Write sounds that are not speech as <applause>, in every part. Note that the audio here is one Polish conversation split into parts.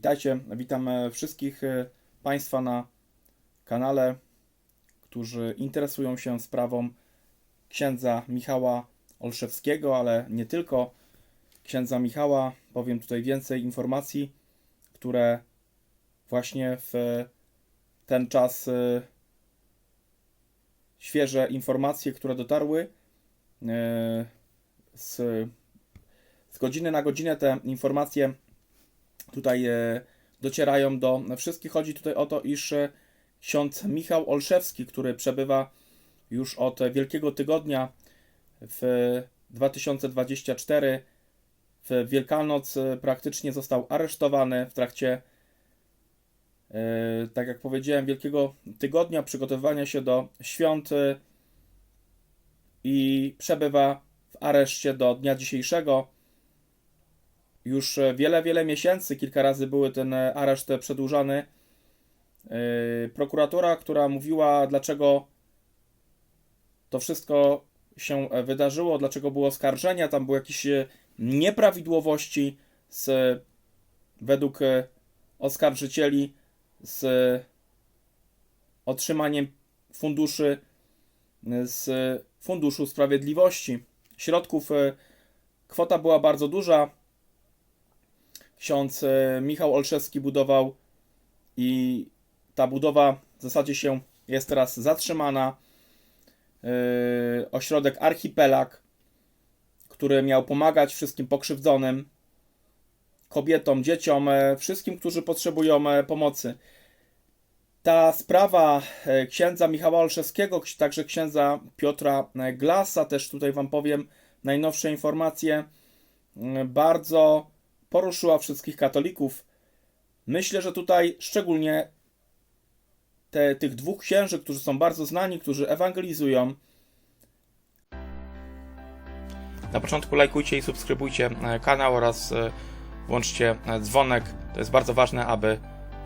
Witajcie, witam e, wszystkich e, Państwa na kanale, którzy interesują się sprawą księdza Michała Olszewskiego, ale nie tylko księdza Michała. Powiem tutaj więcej informacji, które właśnie w ten czas e, świeże informacje, które dotarły e, z, z godziny na godzinę te informacje tutaj e, docierają do wszystkich. Chodzi tutaj o to, iż e, ksiądz Michał Olszewski, który przebywa już od Wielkiego Tygodnia w 2024 w Wielkanoc e, praktycznie został aresztowany w trakcie, tak jak powiedziałem, Wielkiego Tygodnia, przygotowywania się do świąt i przebywa w areszcie do dnia dzisiejszego. Już e, wiele, wiele miesięcy, kilka razy były ten e, areszt przedłużany. E, Prokuratura, która mówiła, dlaczego to wszystko się wydarzyło, dlaczego było oskarżenia, tam były jakieś nieprawidłowości z, według oskarżycieli z otrzymaniem funduszy z Funduszu Sprawiedliwości. Środków kwota była bardzo duża. Ksiądz e, Michał Olszewski budował i ta budowa w zasadzie się jest teraz zatrzymana. E, Ośrodek Archipelag, który miał pomagać wszystkim pokrzywdzonym, kobietom, dzieciom, e, wszystkim, którzy potrzebują pomocy. Ta sprawa księdza Michała Olszewskiego, także księdza Piotra Glasa, też tutaj Wam powiem najnowsze informacje, bardzo poruszyła wszystkich katolików. Myślę, że tutaj szczególnie te, tych dwóch księży, którzy są bardzo znani, którzy ewangelizują. Na początku lajkujcie i subskrybujcie e, kanał oraz e, włączcie e, dzwonek. To jest bardzo ważne, aby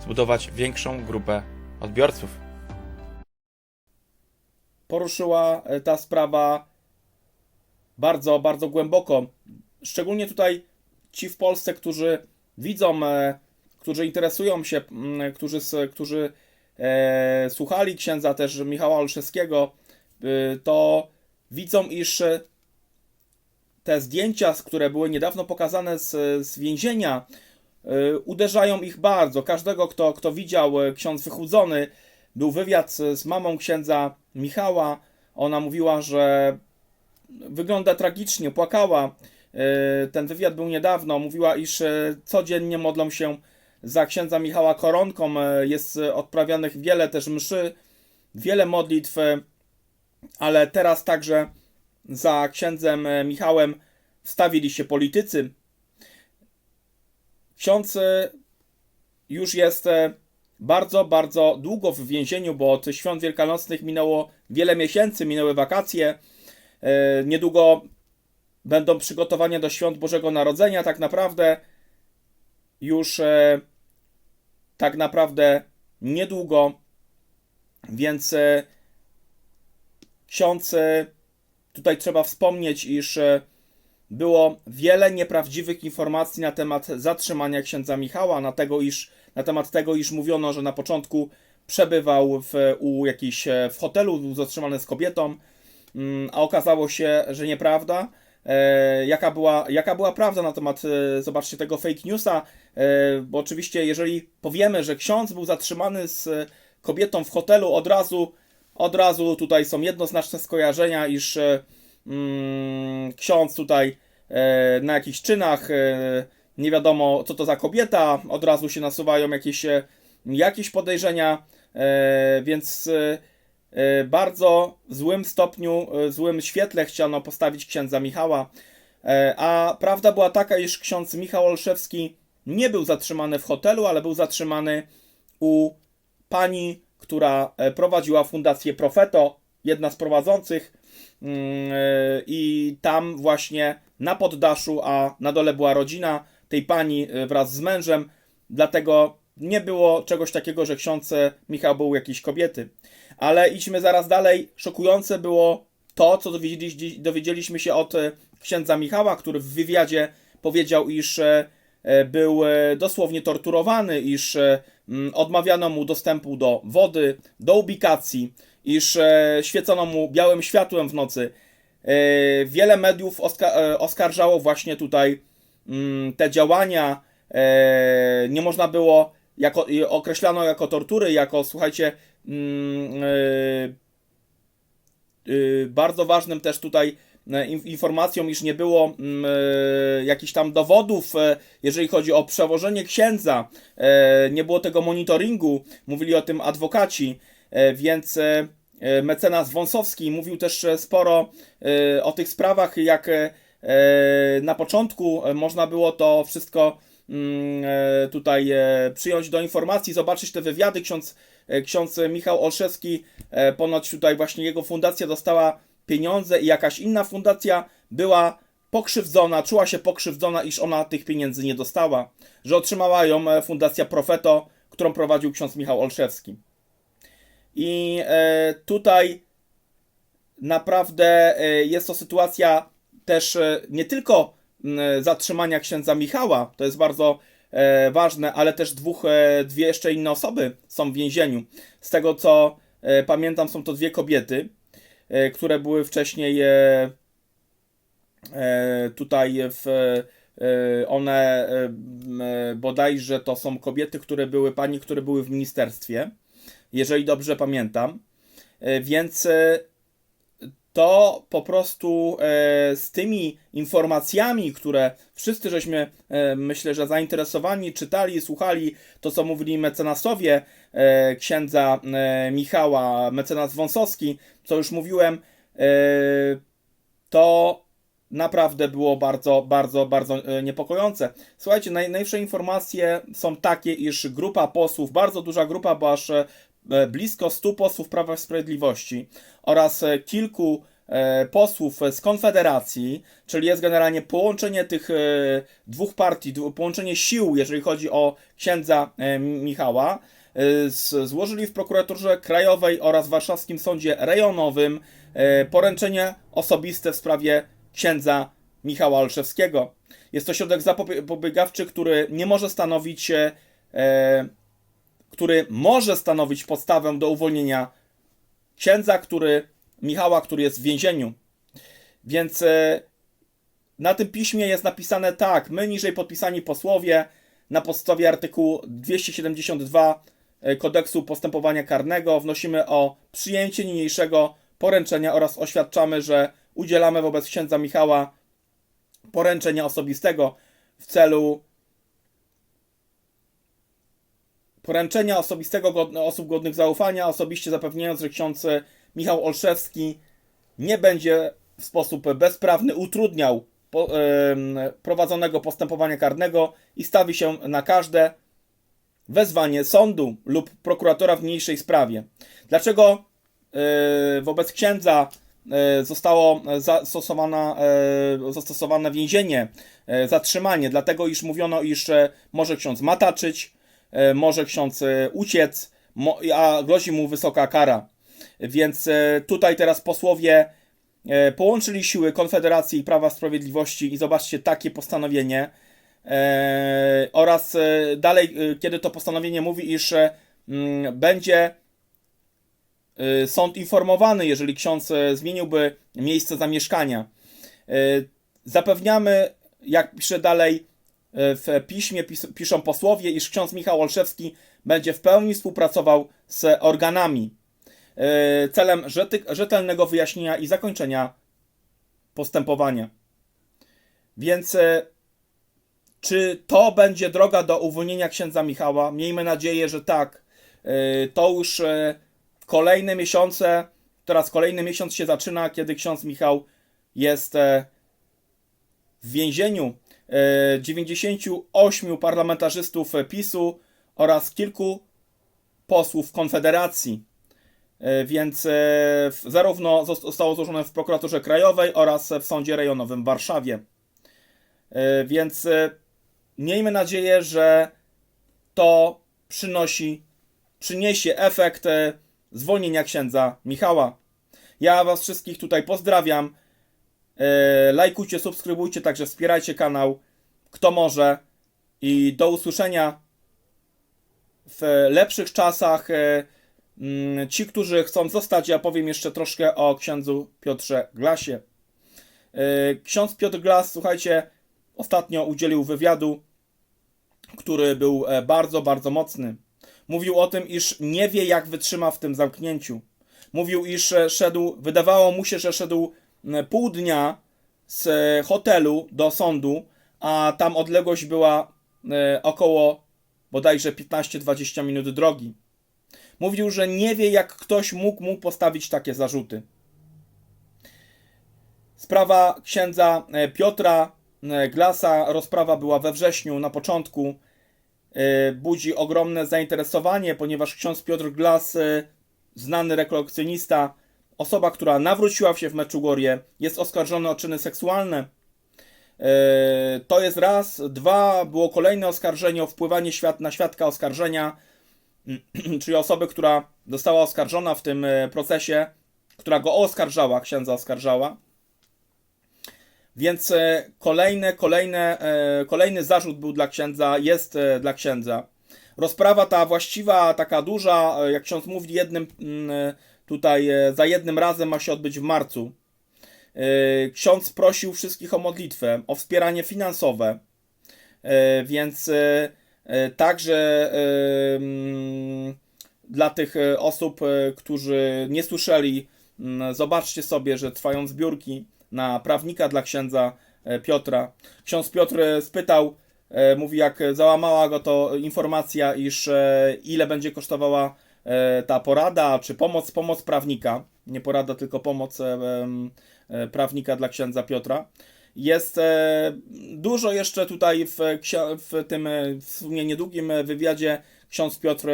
zbudować większą grupę odbiorców. Poruszyła ta sprawa bardzo, bardzo głęboko. Szczególnie tutaj ci w Polsce, którzy widzą, e, którzy interesują się, m, którzy, którzy e, słuchali księdza też Michała Olszewskiego, to widzą, iż e, te zdjęcia, które były niedawno pokazane z, z więzienia, uderzają ich bardzo. Każdego, kto, kto widział e, ksiądz wychudzony, był wywiad z mamą księdza Michała. Ona mówiła, że wygląda tragicznie, płakała. E, Ten wywiad był niedawno. Mówiła, iż e, codziennie modlą się za księdza Michała koronką. E, Jest odprawianych wiele też mszy, wiele modlitw, ale teraz także za księdzem Michałem wstawili się politycy. Ksiądz już jest bardzo, bardzo długo w więzieniu, bo od świąt wielkanocnych minęło wiele miesięcy, minęły wakacje. Niedługo będą przygotowania do świąt Bożego Narodzenia. Tak naprawdę już e, tak naprawdę niedługo, więc e, ksiądz e, tutaj trzeba wspomnieć, iż e, było wiele nieprawdziwych informacji na temat zatrzymania księdza Michała, na, tego, iż, na temat tego, iż mówiono, że na początku przebywał w, u jakiejś, e, w hotelu, był zatrzymany z kobietą, mm, a okazało się, że nieprawda. E, jaka, była, jaka była prawda na temat, e, zobaczcie, tego fake newsa, e, bo oczywiście jeżeli powiemy, że ksiądz był zatrzymany z kobietą w hotelu, od razu, od razu tutaj są jednoznaczne skojarzenia, iż e, mm, ksiądz tutaj e, na jakichś czynach, e, nie wiadomo co to za kobieta, od razu się nasuwają jakieś, e, jakieś podejrzenia, e, więc e, bardzo w złym stopniu, e, w złym świetle chciano postawić księdza Michała. E, A prawda była taka, iż ksiądz Michał Olszewski nie był zatrzymany w hotelu, ale był zatrzymany u pani, która e, prowadziła fundację Profeto, jedna z prowadzących. Mm, e, I tam właśnie na poddaszu, a na dole była rodzina tej pani e, wraz z mężem. Dlatego nie było czegoś takiego, że ksiądz e, Michał był jakiejś kobiety. Ale idźmy zaraz dalej. Szokujące było to, co dowiedzieliś- dowiedzieliśmy się od e, księdza Michała, który w wywiadzie powiedział, iż e, e, był dosłownie torturowany, iż odmawiano mu dostępu do wody, do ubikacji, iż świecono mu białym światłem w nocy. Wiele mediów oska- oskarżało właśnie tutaj mm, te działania. Nie można było, jako, określano jako tortury, jako słuchajcie, bardzo ważnym też tutaj e, in- informacją, iż nie było mm, e, jakichś tam dowodów, e, jeżeli chodzi o przewożenie księdza, e, nie było tego monitoringu, mówili o tym adwokaci, e, więc e, e, mecenas Wąsowski mówił też e, sporo e, o tych sprawach, jak e, e, na początku e, można było to wszystko mm, e, tutaj e, przyjąć do informacji, zobaczyć te wywiady. Ksiądz, e, ksiądz Michał Olszewski, e, ponoć tutaj właśnie jego fundacja dostała pieniądze i jakaś inna fundacja była pokrzywdzona, czuła się pokrzywdzona, iż ona tych pieniędzy nie dostała, że otrzymała ją e, fundacja Profeto, którą prowadził ksiądz Michał Olszewski. I e, tutaj naprawdę e, jest to sytuacja też e, nie tylko zatrzymania księdza Michała, to jest bardzo e, ważne, ale też dwóch, e, dwie jeszcze inne osoby są w więzieniu. Z tego co e, pamiętam, są to dwie kobiety, które były wcześniej tutaj w. One bodajże to są kobiety, które były, pani, które były w ministerstwie, jeżeli dobrze pamiętam. Więc to po prostu e, z tymi informacjami, które wszyscy żeśmy, e, myślę, że zainteresowani, czytali, słuchali to, co mówili mecenasowie e, księdza Michała, mecenas Wąsowski, co już mówiłem, to naprawdę było bardzo, bardzo, bardzo niepokojące. Słuchajcie, najnowsze informacje są takie, iż grupa posłów, bardzo duża grupa, bo aż blisko 100 posłów Prawa i Sprawiedliwości oraz e, kilku e, posłów z Konfederacji, czyli jest generalnie połączenie tych e, dwóch partii, połączenie sił, jeżeli chodzi o księdza e, Michała, e, złożyli w prokuraturze krajowej oraz warszawskim sądzie rejonowym e, poręczenie osobiste w sprawie księdza Michała Olszewskiego. Jest to środek zapobiegawczy, który nie może stanowić e, e, który może stanowić podstawę do uwolnienia księdza, który Michała, który jest w więzieniu. Więc e, na tym piśmie jest napisane tak: my niżej podpisani posłowie na podstawie artykułu 272 e, kodeksu postępowania karnego wnosimy o przyjęcie niniejszego poręczenia oraz oświadczamy, że udzielamy wobec księdza Michała poręczenia osobistego w celu poręczenia osobistego osób godnych zaufania, osobiście zapewniając, że ksiądz e, Michał Olszewski nie będzie w sposób bezprawny utrudniał po, prowadzonego postępowania karnego i stawi się na każde wezwanie sądu lub prokuratora w niniejszej sprawie. Dlaczego e, wobec księdza e, zostało zastosowana, zastosowane więzienie, zatrzymanie? Dlatego, iż mówiono, iż może ksiądz mataczyć, może ksiądz e, uciec, a grozi mu wysoka kara. Więc e, tutaj teraz posłowie e, połączyli siły Konfederacji i Prawa Sprawiedliwości i zobaczcie takie postanowienie. E, oraz e, dalej, e, kiedy to postanowienie mówi, iż e, mm, będzie e, sąd informowany, jeżeli ksiądz e, zmieniłby miejsce zamieszkania. E, Zapewniamy, jak pisze dalej e, w piśmie, pis, piszą posłowie, iż ksiądz Michał Olszewski będzie w pełni współpracował z organami e, celem rzetelnego wyjaśnienia i zakończenia postępowania. Więc e, czy to będzie droga do uwolnienia księdza Michała? Miejmy nadzieję, że tak. E, To już e, kolejne miesiące, teraz kolejny miesiąc się zaczyna, kiedy ksiądz Michał jest e, w więzieniu. E, 98 parlamentarzystów PiSu oraz kilku posłów Konfederacji. E, Więc e, zarówno zos- zostało złożone w prokuraturze krajowej oraz w sądzie rejonowym w Warszawie. E, Więc e, miejmy nadzieję, że to przynosi, przyniesie efekt e, zwolnienia księdza Michała. Ja Was wszystkich tutaj pozdrawiam. E, Lajkujcie, subskrybujcie, także wspierajcie kanał. Kto może. i do usłyszenia w lepszych czasach. E, mm, Ci, którzy chcą zostać, ja powiem jeszcze troszkę o księdzu Piotrze Glasie. E, Ksiądz Piotr Glas, słuchajcie, ostatnio udzielił wywiadu, który był bardzo, bardzo mocny. Mówił o tym, iż nie wie, jak wytrzyma w tym zamknięciu. Mówił, iż szedł, wydawało mu się, że szedł pół dnia z e, hotelu do sądu, a tam odległość była e, około bodajże 15-20 minut drogi. Mówił, że nie wie, jak ktoś mógł mu postawić takie zarzuty. Sprawa księdza e, Piotra e, Glasa, rozprawa była we wrześniu na początku. E, Budzi ogromne zainteresowanie, ponieważ ksiądz Piotr Glas, e, znany rekolekcjonista, osoba, która nawróciła się w Meczugorje, jest oskarżony o czyny seksualne. E, To jest raz. Dwa, było kolejne oskarżenie o wpływanie na świadka oskarżenia, <clears throat> czyli osoby, która została oskarżona w tym e, procesie, która go oskarżała, księdza oskarżała. Więc kolejne, kolejne, e, kolejny zarzut był dla księdza, jest dla księdza. Rozprawa ta właściwa, taka duża, e, jak ksiądz mówi, jednym mm, e, tutaj e, za jednym razem ma się odbyć w marcu. Ksiądz prosił wszystkich o modlitwę, o wspieranie finansowe, więc także mm, dla tych osób, którzy nie słyszeli, mm, zobaczcie sobie, że trwają zbiórki na prawnika dla księdza Piotra. Ksiądz Piotr spytał, mówi, jak załamała go to informacja, iż e, ile będzie kosztowała e, ta porada, czy pomoc, pomoc prawnika, nie porada, tylko pomoc e, e, prawnika dla księdza Piotra. Jest e, dużo jeszcze tutaj w, w tym e, w sumie niedługim e, wywiadzie ksiądz Piotr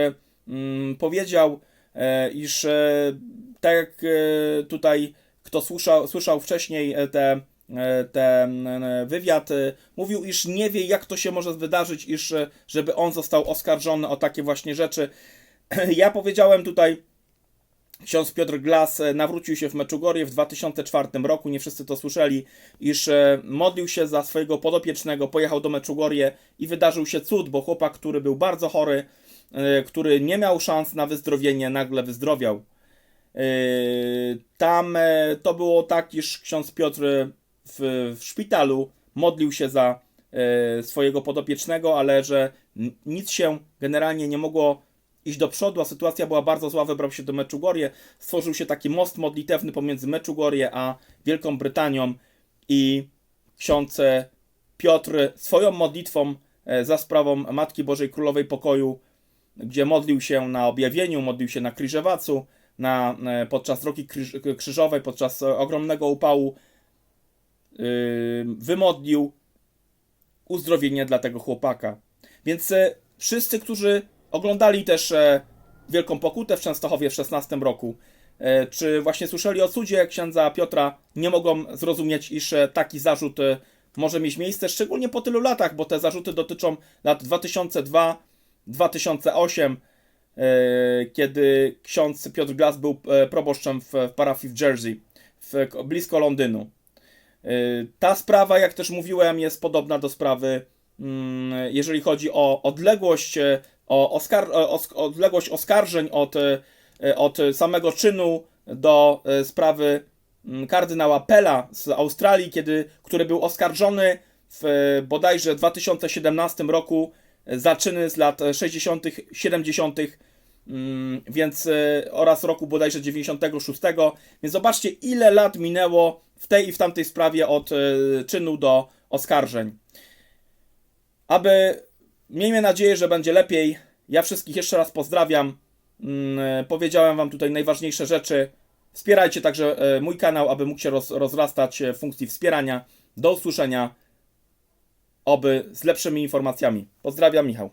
mm, powiedział, e, iż e, tak jak e, tutaj kto słyszał, słyszał wcześniej e, te, e, ten e, wywiad, e, mówił, iż nie wie, jak to się może wydarzyć, iż e, żeby on został oskarżony o takie właśnie rzeczy. <clears throat> Ja powiedziałem tutaj, ksiądz Piotr Glas e, nawrócił się w Meczugorje w 2004 roku, nie wszyscy to słyszeli, iż e, modlił się za swojego podopiecznego, pojechał do Meczugorje i wydarzył się cud, bo chłopak, który był bardzo chory, który nie miał szans na wyzdrowienie, nagle wyzdrowiał. Tam to było tak, iż ksiądz Piotr w, w szpitalu modlił się za e, swojego podopiecznego, ale że nic się generalnie nie mogło iść do przodu, a sytuacja była bardzo zła, wybrał się do Meczugorje, stworzył się taki most modlitewny pomiędzy Meczugorje a Wielką Brytanią i ksiądz Piotr swoją modlitwą e, za sprawą Matki Bożej Królowej Pokoju, gdzie modlił się na objawieniu, modlił się na Krzyżewacu, na, e, podczas krzyż, krzyżowej, podczas ogromnego upału, wymodlił uzdrowienie dla tego chłopaka. Więc e, wszyscy, którzy oglądali też e, Wielką Pokutę w Częstochowie w 16 roku, e, czy właśnie słyszeli o cudzie księdza Piotra, nie mogą zrozumieć, iż taki zarzut może mieć miejsce, szczególnie po tylu latach, bo te zarzuty dotyczą lat 2002-2008, e, kiedy ksiądz Piotr Glass był proboszczem w, parafii w Jersey, blisko Londynu. E, Ta sprawa, jak też mówiłem, jest podobna do sprawy, mm, jeżeli chodzi o odległość, e, o oskar- o os- odległość oskarżeń od, e, od samego czynu do e, sprawy mm, kardynała Pella z Australii, kiedy, który był oskarżony w e, bodajże 2017 roku e, za czyny z lat 60., 70., mm, więc e, oraz roku bodajże 96. Więc zobaczcie, ile lat minęło w tej i w tamtej sprawie od e, czynu do oskarżeń. Aby miejmy nadzieję, że będzie lepiej. Ja wszystkich jeszcze raz pozdrawiam. Mm, e, Powiedziałem Wam tutaj najważniejsze rzeczy. Wspierajcie także mój kanał, aby mógł się roz, rozrastać w funkcji wspierania. Do usłyszenia. Oby z lepszymi informacjami. Pozdrawiam, Michał.